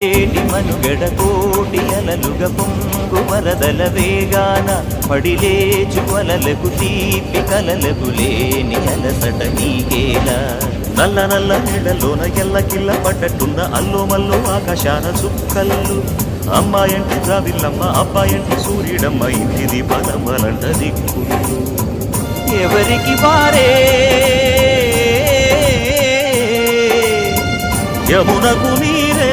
ఏటి మనుగడ కోటి అలలుగ పొంగు వరదల వేగాన పడిలేచు అలలకు తీపి కలలకు లేని అలసట నీకేలా? నల్ల నల్ల నీళ్ళలోన ఎల్ల కిల్ల పడ్డట్టున్న అల్లు మల్లు ఆకాశాన సుక్కల్లు అమ్మాయంటి జావిల్లమ్మ అబ్బాయంటి సూర్యుడమ్మ ఇంటిది పదమలంట దిక్కులు. ఎవరికి వారే? యమునకు నీరే